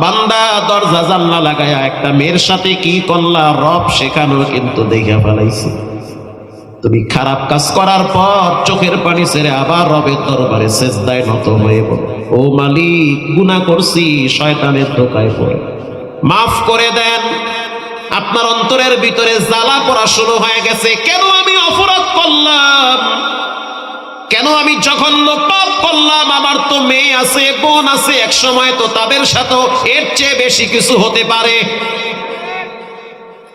বান্দা দরজা জানলা লাগায়া একটা মেয়ের সাথে কি করলা? রব শেখানো কিন্তু দেখে ফেলাইছে। তুমি খারাপ কাজ করার পর চোখের পানি ছেড়ে আবার রবের দরবারে সেজদায় নত হয়ে পড়ো। ও মালিক, গুনাহ করছি, শয়তানের ধোকায় পড়ে। মাফ করে দেন। আপনার অন্তরের ভিতরে জ্বালা পড়া শুরু হয়ে গেছে। কেন আমি অপরাধ করলাম? কেন আমি জঘন্য পাপ করলাম, আমার তো মেয়ে আছে, বোন আছে এক সময় তো তাদের সাথেও এর চেয়ে বেশি কিছু হতে পারে।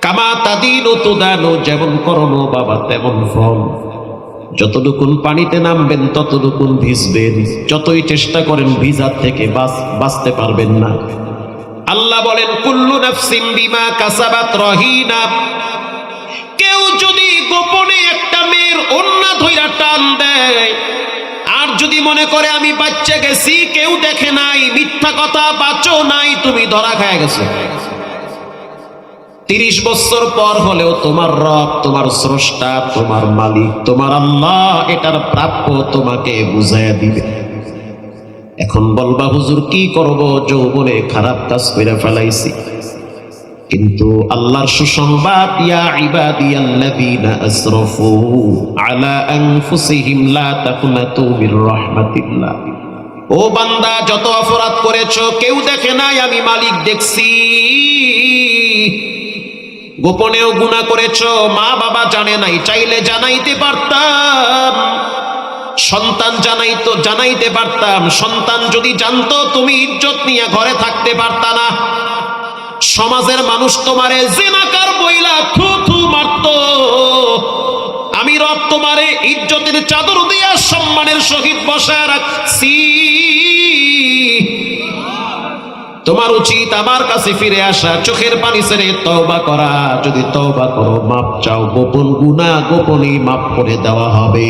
কামা তাদিন ও তুদানো, যেমন করনো বাবা তেমন ফল। যতটুকুন পানিতে নামবেন, ততটুকুন ভিজবেন। যতই চেষ্টা করেন, ভিজার থেকে বাঁচ, বাঁচতে পারবেন না। আল্লাহ বলেন, কুল্লু নাফসিম বিমা কাসাবাত রহিনা। কেউ যদি গোপনে ধইরা টান দেয়। আর যদি মনে করে আমি বাচ্চা গেছি, কেউ দেখে নাই, মিথ্যা কথা বাঁচো নাই, তুমি ধরা খায় গেছো। তিরিশ বছর পর হলেও তোমার রব, তোমার স্রষ্টা, তোমার মালিক, তোমার আল্লাহ, এটার প্রাপ্য তোমাকে বুঝাইয়া দিবে। এখন বলবা, হুজুর, কি করব? যৌবনে খারাপ কাজ করে ফেলাইছি। কিন্তু আল্লাহর সুসংবাদ, ইয়া ইবাদিয়াল্লাযীনা আসরাফু আলা আনফুসিহিম লা তাকুনাতু মির রাহমাতিল্লাহ। ও বান্দা, যত অপরাধ করেছ, কেউ দেখে নাই আমি মালিক দেখছি। গোপনেও গুনাহ করেছ মা বাবা জানে নাই, চাইলে জানাইতে পারতাম। সন্তান জানাইতো, জানাইতে পারতাম। সন্তান যদি জানতো, তুমি ইজ্জত নিয়ে ঘরে থাকতে পারতা না। সমাজের মানুষ তোমারে জেনাকার বইলা থু থু মারত। আমি রব তোমারে ইজ্জতের চাদর দিয়া সম্মানের সহিত বসায় রাখছি। তোমার উচিত আমার কাছে ফিরে আসা, চোখের পানি ছেড়ে তওবা করা। যদি তওবা করো মাপ চাও, গোপন গুনাহ গোপনেই মাপ করে দেওয়া হবে।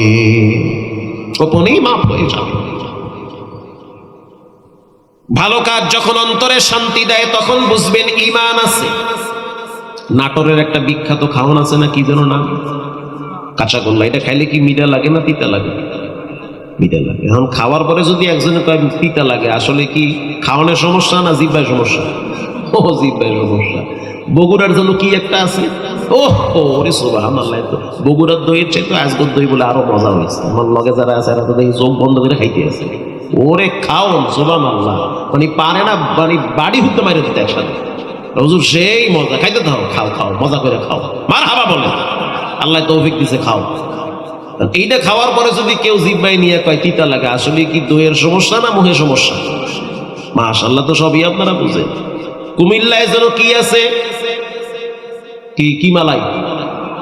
গোপনেই মাপ হয়ে যাবে। ভালো কাজ যখন অন্তরে শান্তি দেয়, তখন বুঝবেন ইমান আছে। নাটোরের একটা বিখ্যাত খাওয়ান আছে না কি যেন না কাঁচা গোল্লা। এটা খাইলে কি মিডা লাগে না তিতা লাগে? মিডা লাগে। এখন খাওয়ার পরে যদি একজনে কয় তিতা লাগে, আসলে কি খাওয়ানোর সমস্যা না জিব্বায় সমস্যা? জিব্বায় সমস্যা বগুড়ার জন্য কি একটা আছে? ও ওরে সোবাহান তো বগুড়ার দইয়ের চেয়ে তো আজগর দই বলে আরও মজা হয়েছে। আমার লগে যারা আছে, এরা তো দেখি চোখ বন্ধ করে খাইতে আছে। ওরে খাওন সোবান আল্লাহ মানে পারে না মানে বাড়ি হুতে মারে দিতে একসাথে। হুজুর, সেই মজা। খাইতে দাও, খাও খাও, মজা করে খাও। মার হাবা বলে। আল্লাহ তৌফিক দিছে, খাও। এইটা খাওয়ার পরে যদি কেউ জিব্বাই নিয়ে কয়, তিতা লাগে, আসলে কি দইয়ের সমস্যা না মুখের সমস্যা? মাশাল্লাহ তো সবই আপনারা বুঝেন। কুমিল্লায় যেন কি আছে? কি কি মালাই?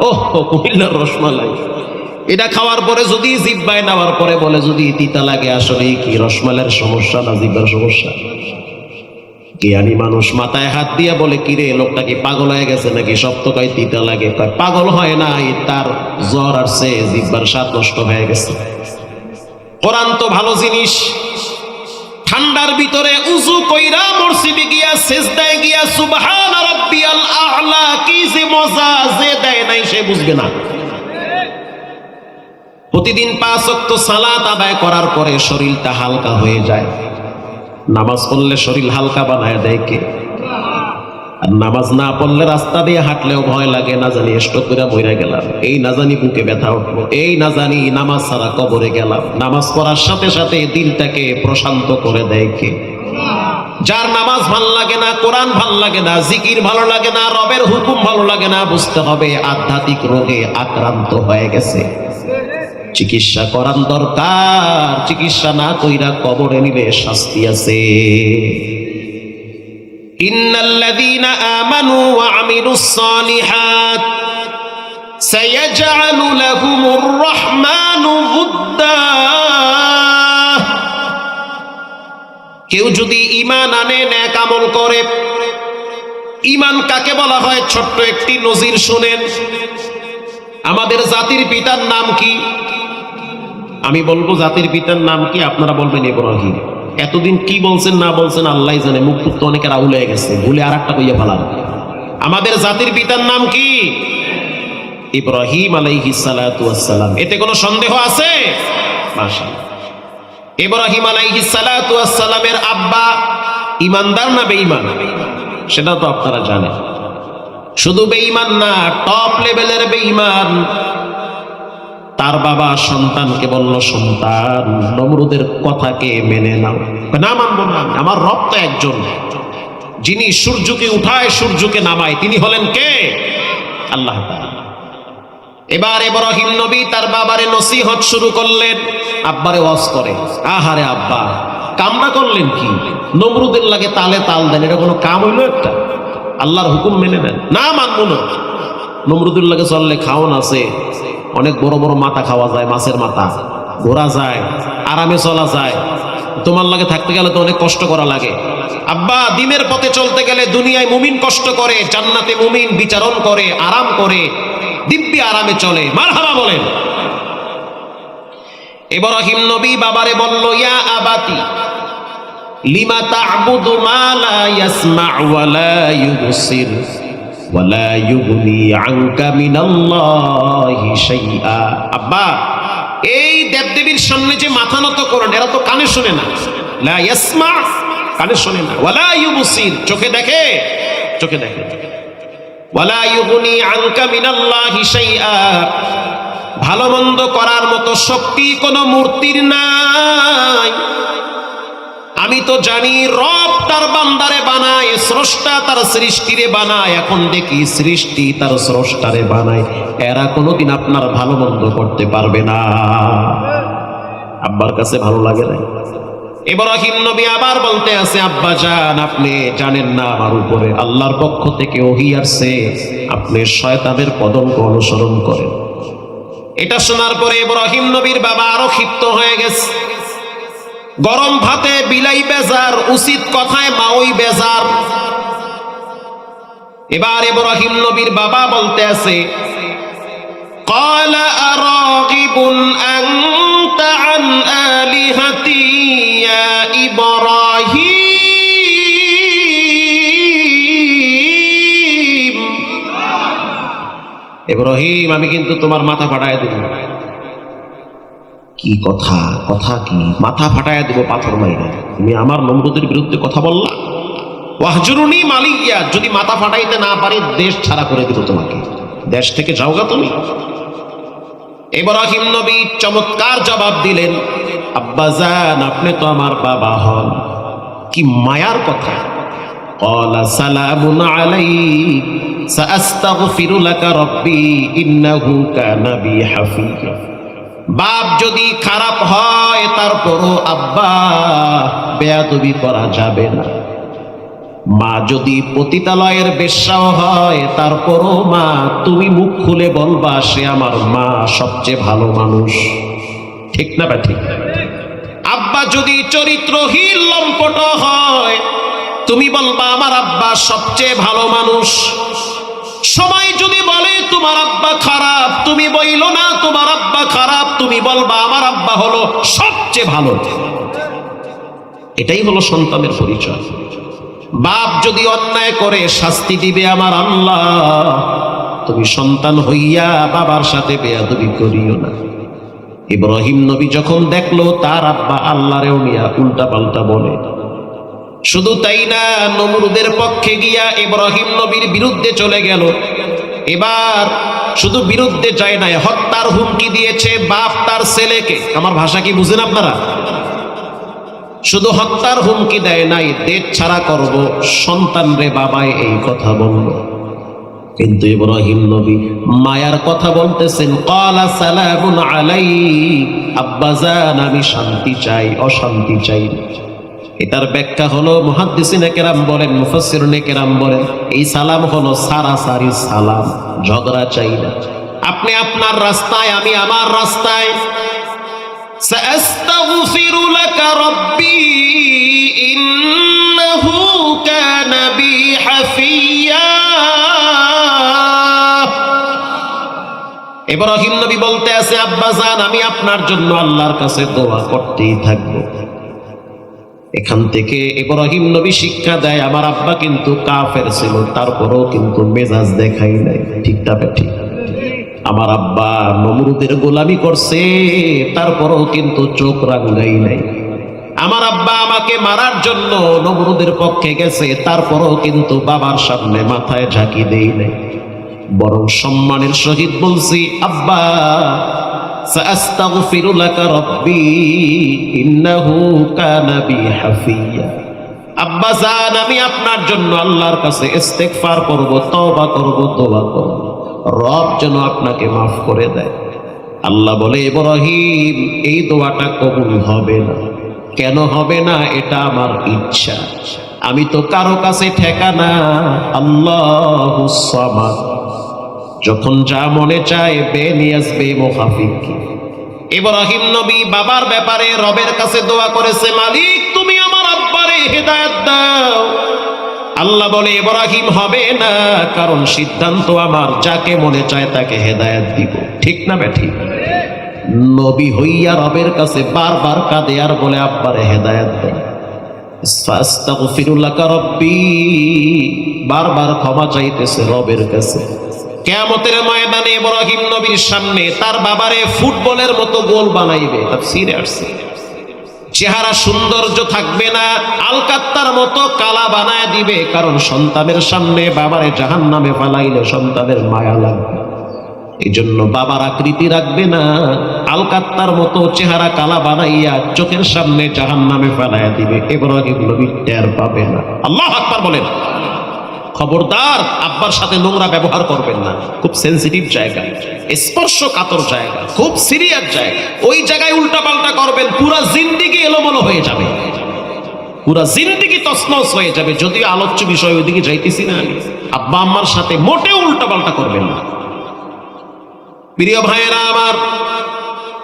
ও কুমিল্লার রসমালাই। এটা খাওয়ার পরে যদি জিব্বায় নেওয়ার পরে বলে, যদি তিতা লাগে, আসলে কি রসমালের সমস্যা না জিব্বার সমস্যা? জ্ঞানী মানুষ মাথায় হাত দিয়া বলে, কিরে, লোকটা কি পাগল হয়ে গেছে নাকি? সপ্তকায় তিতা লাগে। তার পাগল হয় নাই, তার জ্বর আসছে জিব্বার স্বাদ নষ্ট হয়ে গেছে। কোরআন তো ভালো জিনিস। ঠান্ডার ভিতরে উজু কইরা মসজিদে গিয়া সেজদায় গিয়া সুবহান রাব্বিয়াল আ'লা, কি যে মজা যে দেয় নাই সে বুঝবে না। প্রতিদিন পাঁচ ওয়াক্ত সালাত আদায় করার পরে শরীরটা হালকা হয়ে যায়। নামাজ পড়লে শরীর হালকা বানায় দেয় কে? আর নামাজ না পড়লে রাস্তা দিয়ে হাঁটলেও ভয় লাগে, না জানি স্টক করে বইরা গেলাম। এই না জানি বুকে ব্যথা উঠবো, এই না জানি নামাজ ছাড়া কবরে গেলাম। নামাজ পড়ার সাথে সাথে দিলটাকে প্রশান্ত করে দেয় কে? যার নামাজ ভালো লাগে না, কোরআন ভালো লাগে না, জিকির ভালো লাগে না, রবের হুকুম ভালো লাগে না, বুঝতে হবে আধ্যাত্মিক রোগে আক্রান্ত হয়ে গেছে। চিকিৎসা করার দরকার, চিকিৎসা না কইরা কবরে নিলে শাস্তি আছে। ইন্নাল্লাযীনা আমানু ওয়া আমিলুস সালিহাত সায়াজআলু লাহুমুর রহমানু উদ্দা কেউ যদি ঈমান আনে নেক আমল করে। ঈমান কাকে বলা হয়? ছোট্ট একটি নজির শুনেন। আমাদের জাতির পিতার নাম কি? আমি বলব জাতির পিতার নাম কি? আপনারা বলবেন ইব্রাহিম। এতদিন কি বলছেন, না বলছেন, আল্লাহ জানে, মুখ তো অনেকের আউল হয়ে গেছে। ভুলে আর একটা কইয়া ফেলাম। আমাদের জাতির পিতার নাম কি? ইব্রাহিম আলাইহি সালাম এতে কোনো সন্দেহ আছে? ইব্রাহিম ওয়াস সালামের আব্বা ইমানদার না বেঈমান? সেটা তো আপনারা জানেন। শুধু বেঈমান না টপ লেভেলের বেঈমান। তার বাবা সন্তানকে বলল, সন্তান, নমরুদের কথাকে মেনে নাও। না মানবো না, আমার রব তো একজন। যিনি সূর্যকে উঠায়, সূর্যকে নামায়, তিনি হলেন কে? আল্লাহ এবার ইব্রাহিম নবী তার বাবারে নসিহত শুরু করলেন, আব্বারে ওয়াজ করে, আহারে আব্বা, কামনা করলেন কি? নমরুদের লাগে তালে তাল দেন, এটা কোনো কাম হইল একটা? আল্লাহর হুকুম মেনে নেন। না, মানবো না। নমরুদের লাগে চললে খাওয়ান আছে। অনেক বড় বড় মাথা খাওয়া যায়, মাছের মাথা। ঘোরা যায়, আরামে চলা যায়। তোমার লাগে থাকতে গেলে তো অনেক কষ্ট করা লাগে। আব্বা, দিনের পথে চলতে গেলে দুনিয়ায় মুমিন কষ্ট করে, জান্নাতে মুমিন বিচারণ করে, আরাম করে, দিব্যি আরামে চলে। মারহাবা বলেন। ইব্রাহিম নবী বাবারে বলল, ইয়া আবাতি, লিমা তা'বুদু মা লা ইয়াসমা' ওয়া লা ইউবসির? আব্বা, এই দেবদেবীর সামনে যে মাথা নত করেন এরা তো কানে শুনে না। কানে শুনে না। চোখে দেখে চোখে দেখে। ভালো মন্দ করার মতো শক্তি কোনো মূর্তির নাই। আমি তো জানি রব তার বান্দারে বানায়, স্রষ্টা তার সৃষ্টিরে বানায়, এখন দেখি সৃষ্টি তার স্রষ্টারে বানায়। এরা কোনোদিন আপনার ভালো মন্দ করতে পারবে না। আব্বার কাছে ভালো লাগে না? ইব্রাহিম নবী আবার বলতে আছে, আব্বা জান, আপনি জানেন না আমার উপরে আল্লাহর পক্ষ থেকে ওহি আসছে। আপনি শয়তানের পদঙ্ক অনুসরণ করেন। এটা শোনার পরে ইব্রাহিম নবীর বাবা আরও ক্ষিপ্ত হয়ে গেছে। গরম ভাতে বিলাই বেজার উচিত কথায় মাওই বেজার এবার ইব্রাহিম নবীর বাবা বলতে আছে قال أراغب أنت عن آلهتي يا إبراهيم ইব্রাহিম আমি কিন্তু তোমার মাথা ফাটায় দেব কি কথা? কথা কি? মাথা ফাটায় দেবো পাথর মাইরে তুমি আমার নম্রদের বিরুদ্ধে কথা বললা? ওয়াহজুরুনি মালিকিয়া, যদি মাথা ফাটাইতে না পারি, দেশ ছাড়া করে দিব তোমাকে। দেশ থেকে যাওগা তুমি? ইব্রাহিম নবী চমৎকার জবাব দিলেন, আব্বাজান, আপনি তো আমার বাবা হন। কি মায়ার কথা। কলা সালামুন আলাই সাআস্তাগফিরু লাকা রাব্বি, ইন্নাহু কানা বি বাপ যদি খারাপ হয় তারপরও আব্বা বেয়াদবি করা যাবে না। মা যদি পতিতালয়ের বেশ্যাও হয় তারপরও মা, তুমি মুখ খুলে বলবা, সে আমার মা সবচেয়ে ভালো মানুষ। ঠিক না বা ঠিক আব্বা যদি চরিত্রহীন লম্পট হয়, তুমি বলবা, আমার আব্বা সবচেয়ে ভালো মানুষ। সবাই যদি বলে, তোমার আব্বা খারাপ, তুমি বইল না, তোমার আব্বা বলবা আমার আব্বা হলো সবচেয়ে ভালো। এটাই হলো সন্তানের পরিচয়। বাপ যদি অন্যায় করে, শাস্তি দিবে আমার আল্লাহ। তুমি সন্তান হইয়া বাবার সাথে বেয়াদবি করিও না। ইব্রাহিম নবী যখন দেখল, তার আব্বা আল্লাহরেও নিয়া উল্টা পাল্টা বলে। শুধু তাই না, নমরুদের পক্ষে গিয়া ইব্রাহিম নবীর বিরুদ্ধে চলে গেল। এবার শুধু বিরুদ্ধে যায় নাই, হত্যার হুমকি দিয়েছে বাপ তার ছেলেকে। আমার ভাষা কি বুঝেন আপনারা? শুধু হত্যার হুমকি দেয় নাই, দেশ ছাড়া করব, সন্তান রে বাবাই এই কথা বলল। কিন্তু ইব্রাহিম নবী মায়ার কথা বলতেছেন, কলা সালামুন আলাই আব্বাজান আমি শান্তি চাই, অশান্তি চাই না। এটার ব্যাখ্যা হলো মহাদ্দিসিন কেরাম বলেন মুফাসিরুন কেরাম বলেন, এই সালাম হলো সারা সারি সালাম, ঝগড়া চাই না। আপনি আপনার রাস্তায়, আমি আমার রাস্তায়। এবার লাকা হাফিয়া বলতে আছে আব্বাজান আমি আপনার জন্য আল্লাহর কাছে দোয়া করতেই থাকব। এখান থেকে ইব্রাহিম নবী শিক্ষা দেয়, আমার আব্বা কিন্তু কাফের ছিল, তারপরেও কিন্তু মেজাজ দেখাই নাই। ঠিক ঠিকটা ঠিক? আমার আব্বা নমরুদের গোলামি করছে, তারপরেও কিন্তু চোখ রাঙ্গাই নাই। আমার আব্বা আমাকে মারার জন্য নমরুদের পক্ষে গেছে, তারপরও কিন্তু বাবার সামনে মাথায় ঝাঁকি দেই নাই। বরং সম্মানের সহিত বলছি, আব্বা আব্বা জান, আমি আপনার জন্য আল্লাহর কাছে করব, তওবা করব করব। রব যেন আপনাকে মাফ করে দেয়। আল্লাহ বলে, ইব্রাহিম, এই দোয়াটা কবুল হবে না। কেন হবে না? এটা আমার ইচ্ছা। আমি তো কারও কাছে ঠেকানা আল্লাহ সামাদ। যখন যা মনে চায়, বে নিয়ে আসবে মোহাফিক। ইব্রাহিম নবী বাবার ব্যাপারে রবের কাছে দোয়া করেছে, মালিক, তুমি আমার আব্বারে হেদায়ত দাও। আল্লাহ বলে, ইব্রাহিম হবে না, কারণ সিদ্ধান্ত আমার, যাকে মনে চায় তাকে হেদায়েত দিব। ঠিক না ব্যাঠি নবী হইয়া রবের কাছে বারবার কাঁদে আর বলে, আব্বারে হেদায়েত দেয় বারবার ক্ষমা চাইতেছে রবের কাছে। কেয়ামতের ময়দানে ইব্রাহিম নবীর সামনে তার বাবারে ফুটবলের মতো গোল বানাইবে। তাফসীরে আসছে চেহারা সৌন্দর্য থাকবে না, আলকাত্তার মতো কালা বানায় দিবে, কারণ সন্তানের সামনে বাবারে জাহান নামে ফালাইলে সন্তানের মায়া লাগবে। এই জন্য বাবার আকৃতি রাখবে না, আলকাত্তার মতো চেহারা কালা বানাইয়া চোখের সামনে জাহান নামে ফেলাইয়া দিবে, ইব্রাহিম নবী টের পাবে না। আল্লাহ আকবার বলেন। খবরদার আব্বার সাথে নোংরা ব্যবহার করবেন না। খুব সেন্সিটিভ জায়গা। স্পর্শ কাতর জায়গা। খুব সিরিয়াস জায়গা। ওই জায়গায় উল্টা পাল্টা করবেন, পুরা জিন্দিগি এলোমেলো হয়ে যাবে। পুরা জিন্দিগি তসনস হয়ে যাবে। যদিও আলোচ্য বিষয় ওইদিকে যাইতেছি না আব্বা আম্মার সাথে মোটেও উল্টা পাল্টা করবেন না। প্রিয় ভাইয়েরা আমার,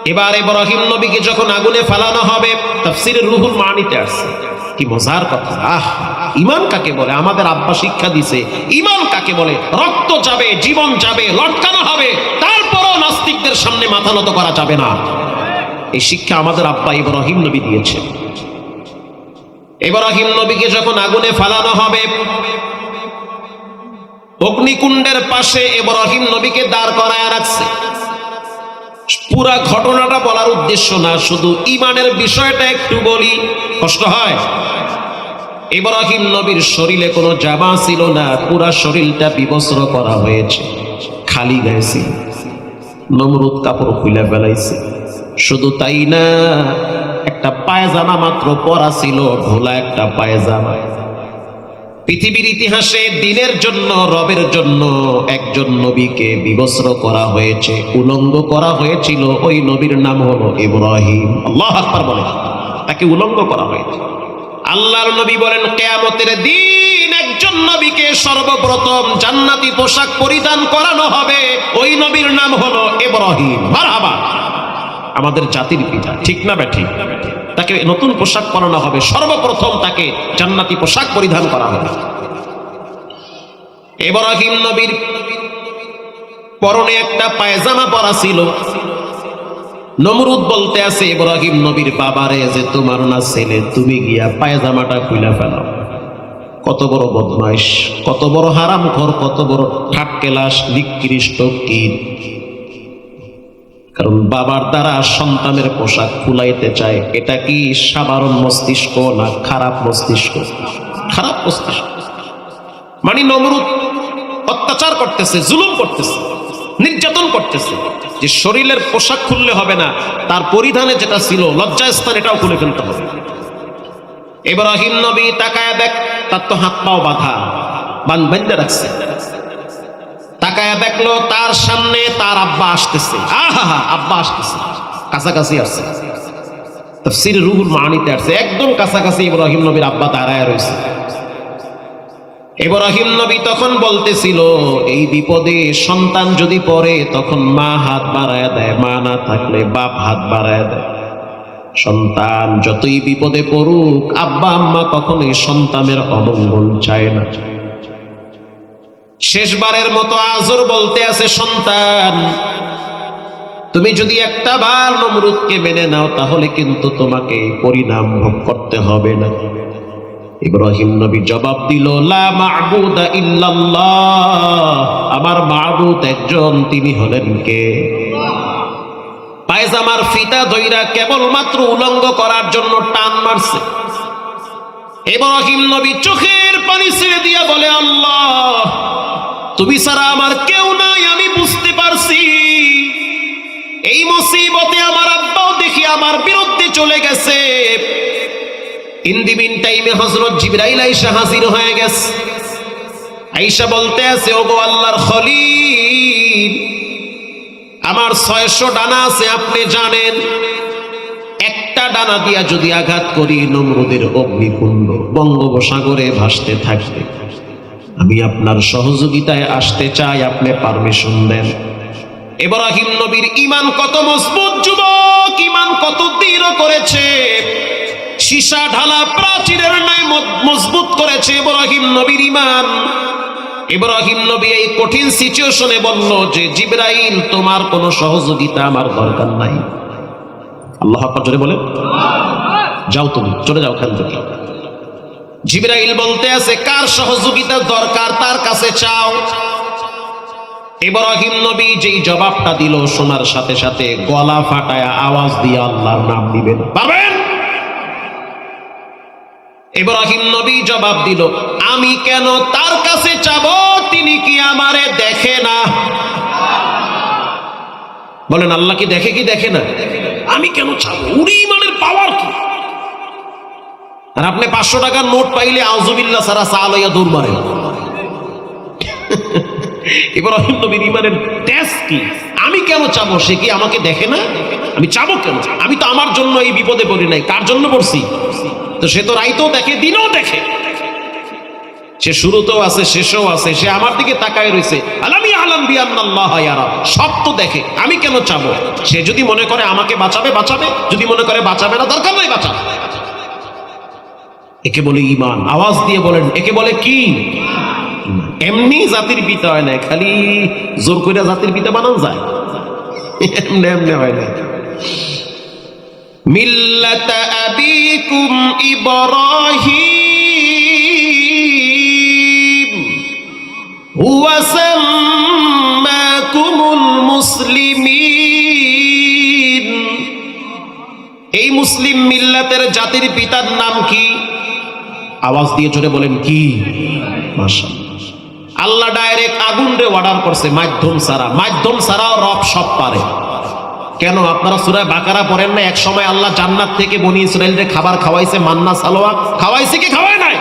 এবার ইব্রাহিম নবীকে যখন আগুনে ফেলানো হবে, তাফসিরের রুহুল মানিতে আসছে। কি মজার কথা। আহ, ইমান কাকে বলে? আমাদের আব্বা শিক্ষা দিছে, ইমান কাকে বলে? রক্ত যাবে, জীবন যাবে, লটকানো হবে, তারপরও নাস্তিকদের সামনে মাথা নত করা যাবে না। এই শিক্ষা আমাদের আব্বা ইব্রাহিম নবী দিয়েছে ইব্রাহিম নবীকে যখন আগুনে ফেলানো হবে, অগ্নিকুণ্ডের পাশে ইব্রাহিম নবীকে দাঁড় করায় রাখছে। পুরা ঘটনাটা বলার উদ্দেশ্য না, শুধু ইমানের বিষয়টা একটু বলি। কষ্ট হয়? ইব্রাহিম নবীর শরীরে কোনো জামা ছিল না, পুরা শরীরটা বিবস্ত্র করা হয়েছে। খালি গায়ে নমরুদ কাপড় খুলে ফেলাইছে। শুধু তাই না, একটা পায়জামা মাত্র পরা ছিল, ভোলা একটা পায়জামা। পৃথিবীর ইতিহাসে দিনের জন্য, রবের জন্য একজন নবীকে বিবস্ত্র করা হয়েছে, উলঙ্গ করা হয়েছিল। ওই নবীর নাম হলো ইব্রাহিম। আল্লাহ আকবার বলে। তাকে উলঙ্গ করা হয়েছে। আল্লাহর নবী বলেন, কেয়ামতের দিন একজন নবীকে সর্বপ্রথম জান্নাতি পোশাক পরিধান করানো হবে। ওই নবীর নাম হলো ইব্রাহিম। আমাদের জাতির পিতা। ঠিক না ব্যাঠি তাকে নতুন পোশাক পরানো হবে। সর্বপ্রথম তাকে জান্নাতি পোশাক পরিধান করা হবে। ইব্রাহিম নবীর পরনে একটা পায়জামা পরা ছিল। নমরুদ বলতে আছে নবীর বাবারে, যে তোমার না ছেলে, তুমি গিয়া পায়জামাটা খুলে ফেলো। কত বড় বদমাইশ, কত বড় হারাম ঘর কত বড় ঠাটকেলাস নিকৃষ্ট কীট কারণ বাবার দ্বারা সন্তানের পোশাক খুলাইতে চায়। এটা কি সাধারণ মস্তিষ্ক না খারাপ মস্তিষ্ক? খারাপ মস্তিষ্ক। মানে নমরুদ অত্যাচার করতেছে, জুলুম করতেছে, নির্যাতন করতেছে। যে শরীরের পোশাক খুললে হবে না, তার পরিধানে যেটা ছিল, লজ্জাস্থান এটাও খুলে ফেলতে হবে। ইব্রাহিম নবী তাকায় দেখ, তার তো হাত পাও বাঁধা। বান বেঁধে রাখছে। তাকায়া দেখল তার সামনে তার আব্বা আসতেছে। আহা আব্বা আসতেছে। কাছাকাছি আসছে। তফসির রুহুল মানিতে আসছে। একদম কাছাকাছি ইব্রাহিম নবীর আব্বা দাঁড়ায় রয়েছে। ইব্রাহিম নবী তখন বলতেছিল, এই বিপদে সন্তান যদি পড়ে, তখন মা হাত বাড়ায় দেয়, মা না থাকলে বাপ হাত বাড়ায় দেয়। সন্তান যতই বিপদে পড়ুক আব্বা আম্মা কখনোই সন্তানের অমঙ্গল চায় না। শেষবারের মতো আজর বলতে আছে, সন্তান, তুমি যদি একটা বার নমরুদকে মেনে নাও, তাহলে কিন্তু তোমাকে পরিণাম ভোগ করতে হবে না। ইব্রাহিম নবী জবাব দিল আমার মাহবুদ একজন, তিনি হলেন কে? পায়জামার ফিতা দইরা কেবলমাত্র উলঙ্গ করার জন্য টান মারছে। ইব্রাহিম নবী চোখের পানি ছেড়ে দিয়া বলে, আল্লাহ তুমি ছাড়া আমার কেউ নাই, আমি বুঝতে পারছি। এই মুসিবতে আমার আব্বাও দেখি আমার বিরুদ্ধে চলে গেছে। ইন দি মিন টাইমে হজরত জিবরাইল আইসা হাজির হয়ে গেছে। আইসা বলতে আছে, ওগো আল্লাহর খলিল, আমার ছয়শো ডানা আছে, আপনি জানেন। একটা ডানা দিয়া যদি আঘাত করি, নমরুদের অগ্নিকুণ্ড বঙ্গোপসাগরে ভাসতে থাকবে। আমি আপনার সহযোগিতায় আসতে চাই, আপনি পারমিশন দেন। ইব্রাহিম নবীর ইমান কত মজবুত যুবক ইমান কত দৃঢ় করেছে। সীসা ঢালা প্রাচীরের ন্যায় মজবুত করেছে ইব্রাহিম নবীর ইমান ইব্রাহিম নবী এই কঠিন সিচুয়েশনে বলল যে, জিব্রাইল, তোমার কোনো সহযোগিতা আমার দরকার নাই। আল্লাহ জোরে বলে যাও তুমি, চলে যাও ওখান থেকে জিব্রাইল বলতে আছে, কার সহযোগিতা দরকার তার কাছে চাও? ইব্রাহিম নবী যেই জবাবটা দিল, শোনার সাথে সাথে গলা ফাটায়া আওয়াজ দিয়ে আল্লাহর নাম দিবেন পারবেন ইব্রাহিম নবী জবাব দিল, আমি কেন তার কাছে চাব? তিনি কি আমারে দেখে না? বলেন, আল্লাহ কি দেখে কি দেখে না? আমি কেন চাবো? কি আর আপনি পাঁচশো টাকার নোট পাইলে আউজুবিল্লাহ সারা চা লইয়া দৌড় মারেন। ইব্রাহিম নবীর ইমানের টেস কি? আমি কেন চাবো? সে কি আমাকে দেখে না? আমি চাবো কেন? আমি তো আমার জন্য এই বিপদে পড়ি নাই। কার জন্য পড়ছি? তো সে তো রাইতেও দেখে, দিনও দেখে। সে শুরুতেও আছে, শেষেও আছে, সে আমার দিকে তাকায় রয়েছে আলামি আলাম বিয়ান্নাল্লাহ ইয়ারা সব তো দেখে। আমি কেন চাবো? সে যদি মনে করে আমাকে বাঁচাবে বাঁচাবে। যদি মনে করে বাঁচাবে না, দরকার নাই বাঁচাবে। একে বলে ইমান আওয়াজ দিয়ে বলেন, একে বলে কি? এমনি জাতির পিতা হয় না, খালি জোর করে জাতির পিতা বানানো যায়। এমনি এমনি হয় না। মিল্লাত আবিকুম ইব্রাহিম, হুয়া সাম্মাকুমুল মুসলিমিন। এই মুসলিম মিল্লাতের জাতির পিতার নাম কি? আওয়াজ দিয়ে জোরে বলেন, কি? আল্লাহ ডাইরেক্ট আগুন রে অর্ডার করছে, মাধ্যম সারা মাধ্যম সারাও রব সব পারে। কেন? আপনারা সুরায় বাকারা পড়েন না? এক সময় আল্লাহ জান্নাত থেকে বনি ইসরায়েলদের খাবার খাওয়াইছে, মান্না সালোয়া খাওয়াইছে কি? খাওয়ায় নাই।